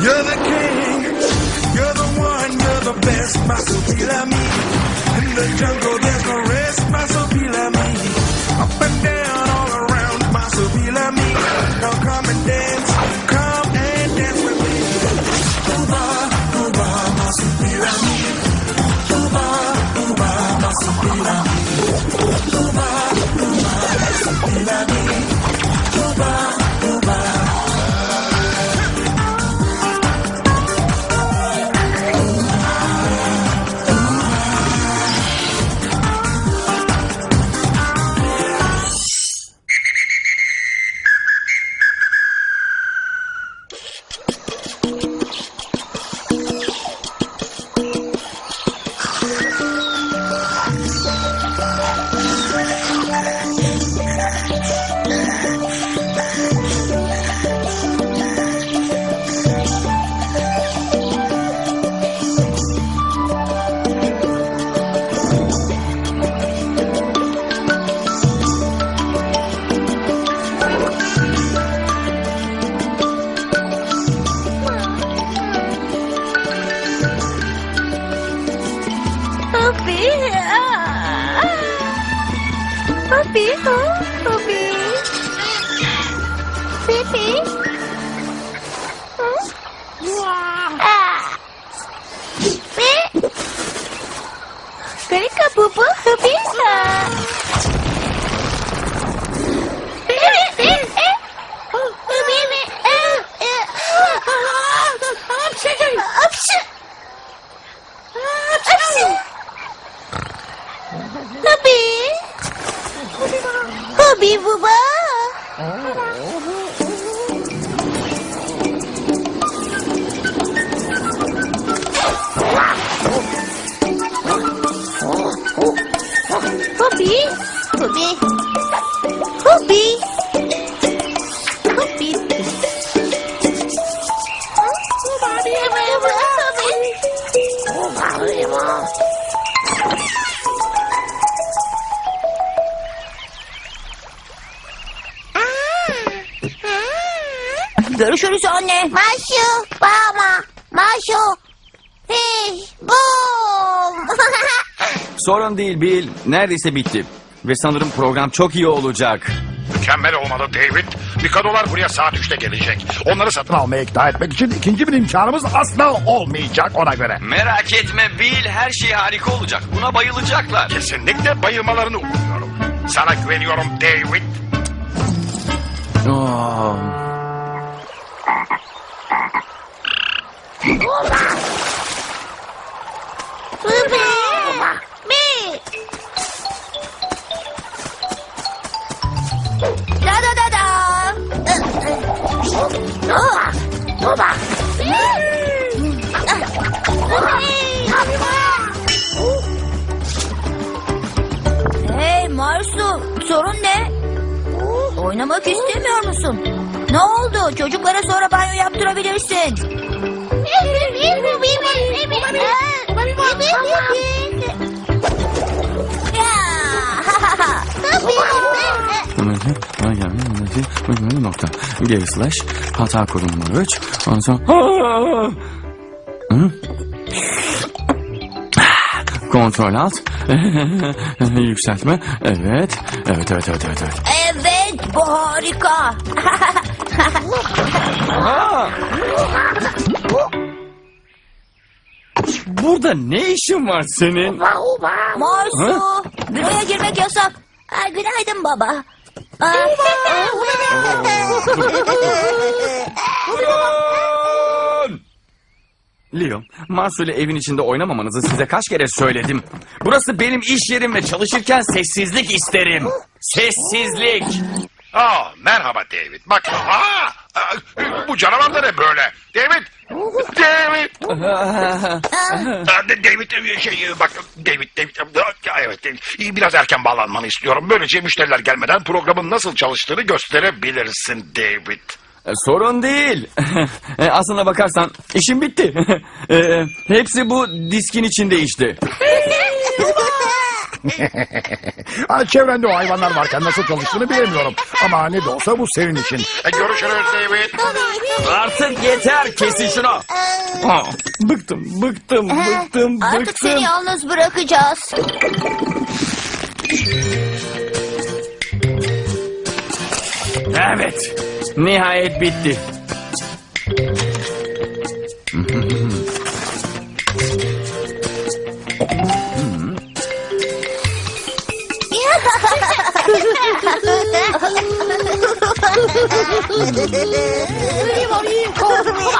You're the king. Poppy, oh, Poppy. Pipi. Huh? Wah. Ah. Pipi. Beri ke pipi bisa. Boba. Görüşürüz anne. Maşu, mama, maşu, fiş, bum. Sorun değil Bill. Neredeyse bitti. Ve sanırım program çok iyi olacak. Mükemmel olmalı David. Mikadolar buraya saat 3'te gelecek. Onları satın almaya ikna etmek için ikinci bir imkanımız asla olmayacak ona göre. Merak etme Bill. Her şey harika olacak. Buna bayılacaklar. Kesinlikle bayılmalarını umuyorum. Sana güveniyorum David. Aa, Bıbı, mi. Da da da da. Baba. Hey Marsu, sorun ne? Oynamak istemiyor musun? Çocuklara sonra banyo yaptırabilirsin. nokta. Geri slash. Hata kodu numara 3. Ondan sonra... Kontrol alt. Yükseltme. Evet. Evet, evet, evet, evet. evet. Evet, bu harika. Burada ne işin var senin? Marsu, büroya girmek yasak. Ha, günaydın baba. Aa, Leo, Marsu ile evin içinde oynamamanızı size kaç kere söyledim. Burası benim iş yerim ve çalışırken sessizlik isterim. Sessizlik. Aa, merhaba David. Bak, aa, bu canavar da ne böyle? David, David. Aa, David, şey, bak, David, David, evet, David. Biraz erken bağlanmanı istiyorum. Böylece müşteriler gelmeden programın nasıl çalıştığını gösterebilirsin David. E, Sorun değil. E, Aslına bakarsan işim bitti. E, Hepsi bu diskin içinde işte. Ha, Çevrende o hayvanlar varken nasıl çalıştığını bilemiyorum. Ama ne de olsa bu senin için. E, Görüşürüz David. Artık yeter kesin şunu. Aa, bıktım bıktım bıktım Artık seni bıktım. yalnız bırakacağız. Evet. Nihayet bitti. 司机毛驴，偷什么马？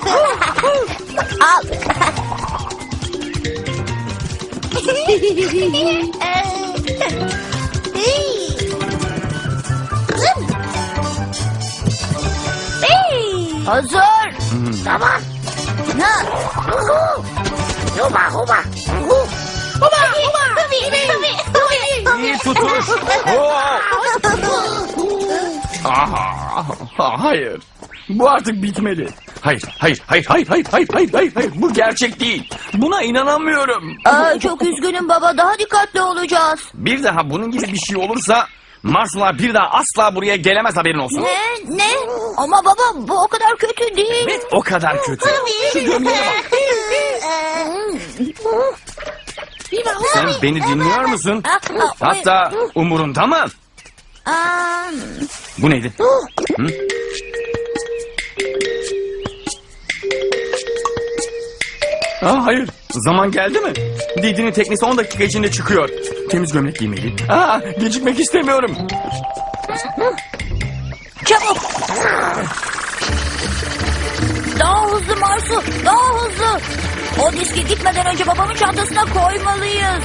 走，好。嘿嘿嘿嘿嘿嘿。嘿。嘿。Hayır. Bu artık bitmeli. Hayır, hayır, hayır, hayır, hayır, hayır, hayır, hayır, hayır. Bu gerçek değil. Buna inanamıyorum. Aa, çok üzgünüm baba. Daha dikkatli olacağız. Bir daha bunun gibi bir şey olursa Marsular bir daha asla buraya gelemez haberin olsun. Ne? Ne? Ama baba bu o kadar kötü değil. Evet o kadar kötü. Şu gömleğe bak. Sen beni dinliyor musun? Hatta umurunda mı? Aa, Bu neydi? Hı? Aa, hayır. Zaman geldi mi? Didi'nin teknesi 10 dakika içinde çıkıyor. Temiz gömlek giymeliyim. Aa, gecikmek istemiyorum. çabuk. Daha hızlı Marsu. Daha hızlı. O diski gitmeden önce babamın çantasına koymalıyız.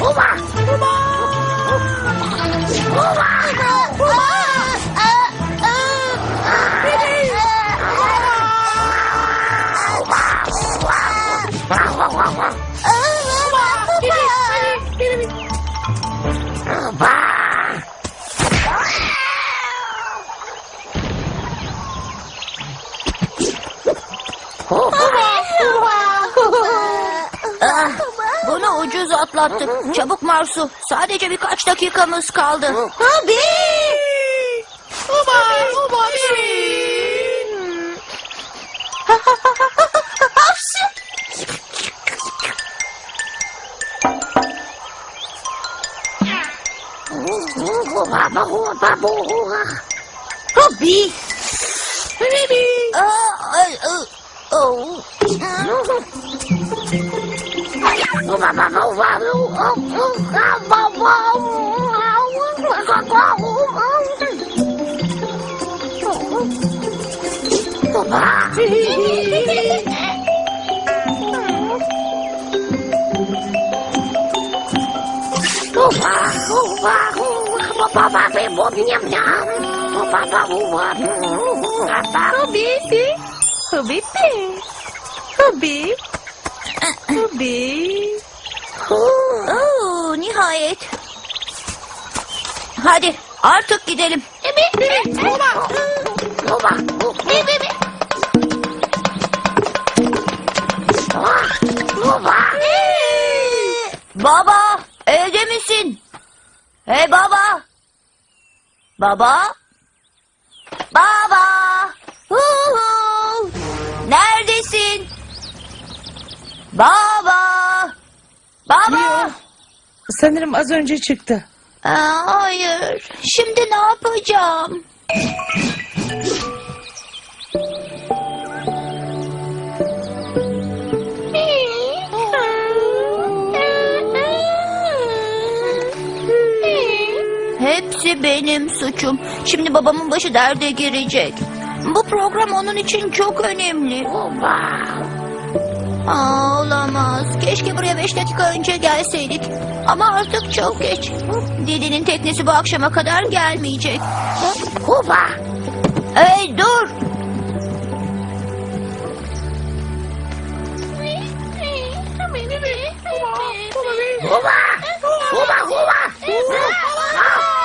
Uba! Uba! Fumar! Fumar! Oh, ucuzu atlattık. Çabuk Marsu. Sadece birkaç dakikamız kaldı. Abi! Aman, aman. Hapsi! Abi! Abi! Aa, ay, ay. Oh. Rubi. Rubi. Rubi. Hadi artık gidelim. Baba, evde misin? Hey baba. Baba. Baba. Huhu. Neredesin? Baba. Baba. Sanırım az önce çıktı. Aa, hayır. Şimdi ne yapacağım? Hepsi benim suçum. Şimdi babamın başı derde girecek. Bu program onun için çok önemli. Aa, olamaz. Keşke buraya beş dakika önce gelseydik. Ama artık çok geç. Didi'nin teknesi bu akşama kadar gelmeyecek. Huba! Hey dur!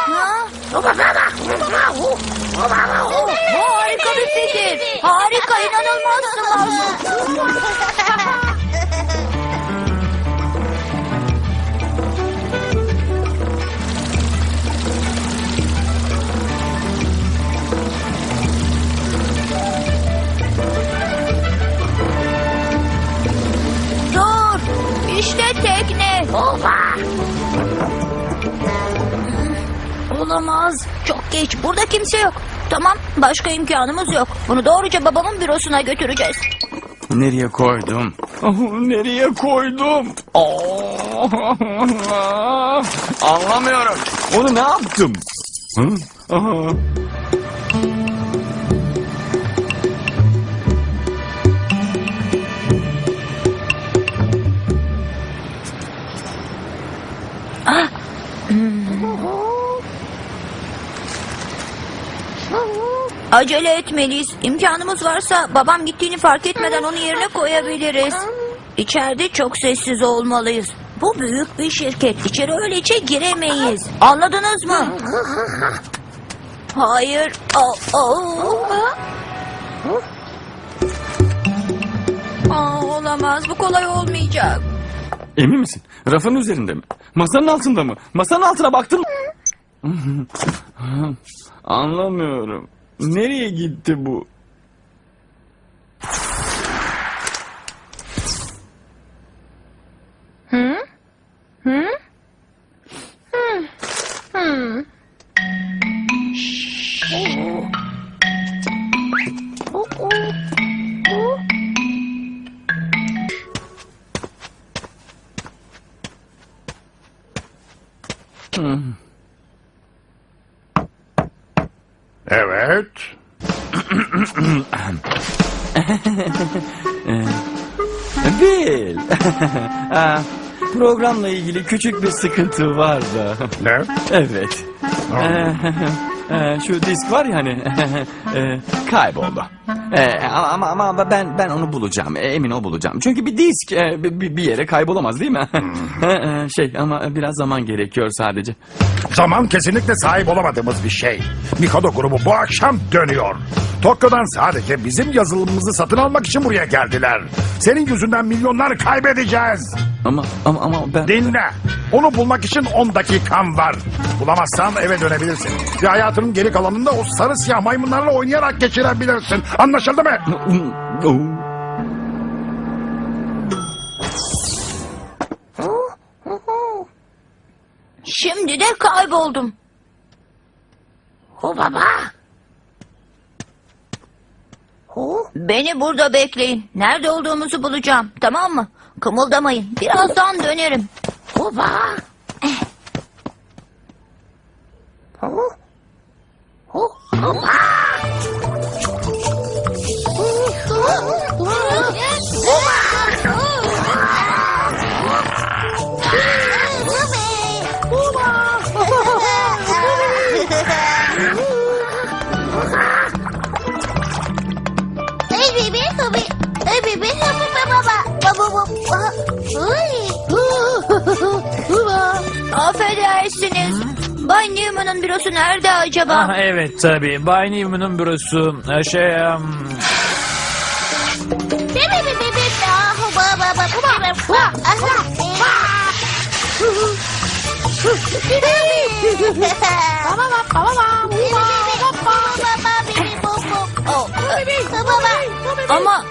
Ha? Bu harika bir fikir. Harika, inanılmazsın Marsu. geç. Burada kimse yok. Tamam, başka imkanımız yok. Bunu doğruca babamın bürosuna götüreceğiz. Nereye koydum? Oh, nereye koydum? Oh. Anlamıyorum. Onu ne yaptım? Hı? Aha. Acele etmeliyiz. İmkanımız varsa babam gittiğini fark etmeden onu yerine koyabiliriz. İçeride çok sessiz olmalıyız. Bu büyük bir şirket. İçeri öylece giremeyiz. Anladınız mı? Hayır. Aa, aa. Aa, olamaz. Bu kolay olmayacak. Emin misin? Rafın üzerinde mi? Masanın altında mı? Masanın altına baktın mı? Anlamıyorum. Nereye gitti bu? Bil. Aa, Programla ilgili küçük bir sıkıntı var da. Ne? Evet. Ee, e, Şu disk var ya hani e, kayboldu. Ee, ama ama ama ben ben onu bulacağım. E, Emin o bulacağım. Çünkü bir disk e, bir bir yere kaybolamaz değil mi? Ee, şey ama biraz zaman gerekiyor sadece. Zaman kesinlikle sahip olamadığımız bir şey. Mikado grubu bu akşam dönüyor. Tokyo'dan sadece bizim yazılımımızı satın almak için buraya geldiler. Senin yüzünden milyonlar kaybedeceğiz. Ama ama ama ben Dinle. Onu bulmak için 10 dakikan var. Bulamazsan eve dönebilirsin. Ve hayatının geri kalanında o sarı siyah maymunlarla oynayarak geçirebilirsin. Anlaşıldı mı? Şimdi de kayboldum. O baba. Beni burada bekleyin. Nerede olduğumuzu bulacağım. Tamam mı? Kımıldamayın. Birazdan dönerim. Baba. Bebe, tabi. Hey bebe, tabi baba. Affedersiniz. Bay Newman'ın bürosu nerede acaba? Ah, evet tabii. Bay Newman'ın bürosu e, şey... em, ama...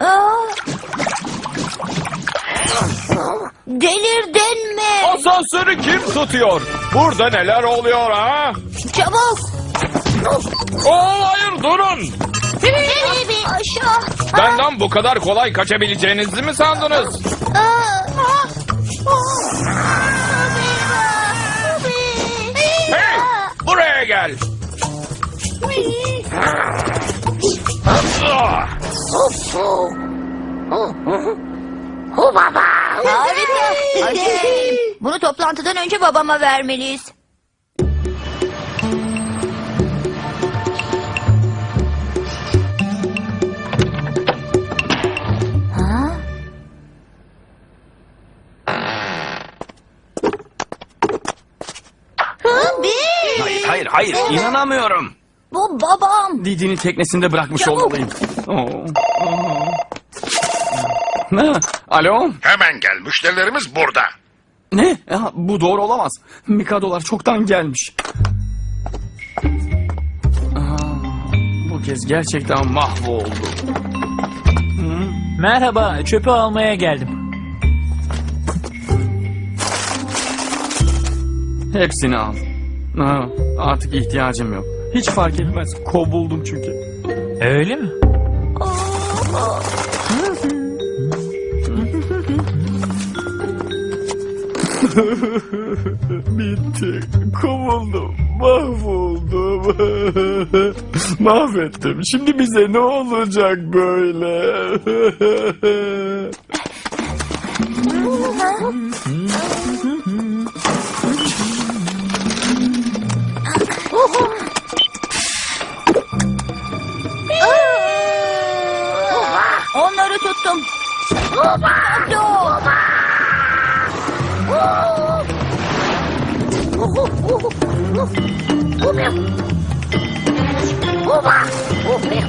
Aa! Delirdin mi? Asansörü kim tutuyor? Burada neler oluyor ha? Çabuk! Oo hayır durun. Bebe. Aşağı! Benden bu kadar kolay kaçabileceğinizi mi sandınız? Hey buraya gel. Harika. Hadi gidelim. Bunu toplantıdan önce babama vermeliyiz. Hayır inanamıyorum. Bu babam. Didi'nin teknesinde bırakmış Çabuk. olmalıyım. Oo. Ha, alo? Hemen gel müşterilerimiz burada. Ne? Ya, bu doğru olamaz. Mikadolar çoktan gelmiş. Aa, bu kez gerçekten mahvoldu. Merhaba, çöpü almaya geldim. Hepsini al. Ha, artık ihtiyacım yok. Hiç fark etmez. Kovuldum çünkü. Öyle mi? Bitti. Kovuldum. Mahvoldum. Mahvettim. Şimdi bize ne olacak böyle?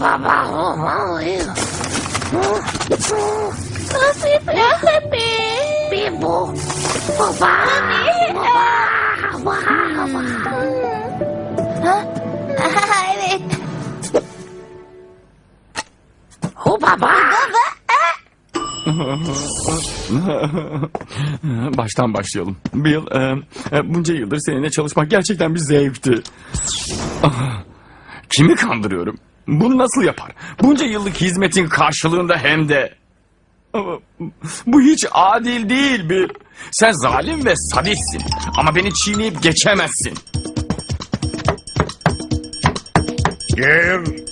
Baba. Baba. Ha, evet. Baba. Baştan başlayalım. Bill, e, e, bunca yıldır seninle çalışmak gerçekten bir zevkti. Ah, Kimi kandırıyorum? Bunu nasıl yapar? Bunca yıllık hizmetin karşılığında hem de... Bu hiç adil değil Bill. Sen zalim ve sadistsin. Ama beni çiğneyip geçemezsin. Gir.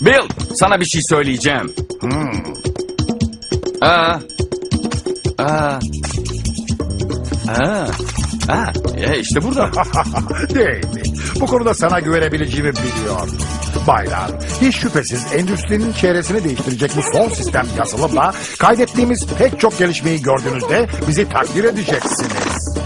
Bill, sana bir şey söyleyeceğim. Hmm. Aa. Aa. Aa. Aa. E işte burada. David, bu konuda sana güvenebileceğimi biliyor. Baylar, hiç şüphesiz endüstrinin çevresini değiştirecek bu son sistem yazılımla kaydettiğimiz pek çok gelişmeyi gördüğünüzde bizi takdir edeceksiniz.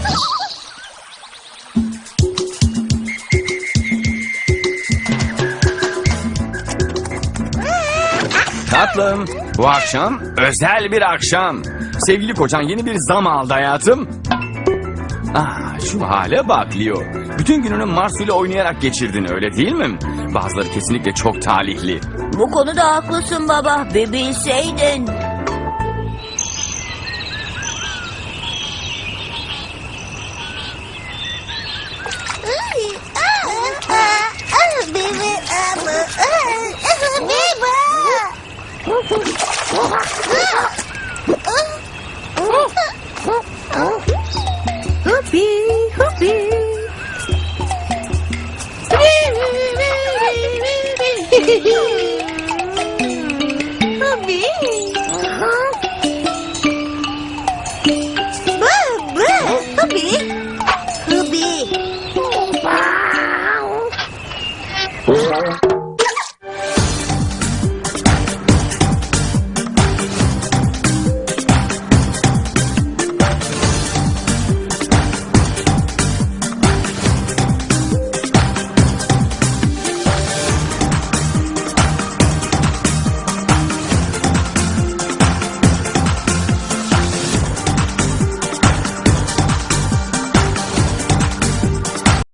Tatlım, bu akşam özel bir akşam. Sevgili kocan yeni bir zam aldı hayatım. Ah, şu hale bak Leo. Bütün gününü Marsu ile oynayarak geçirdin öyle değil mi? Bazıları kesinlikle çok talihli. Bu konuda haklısın baba. Bir bilseydin.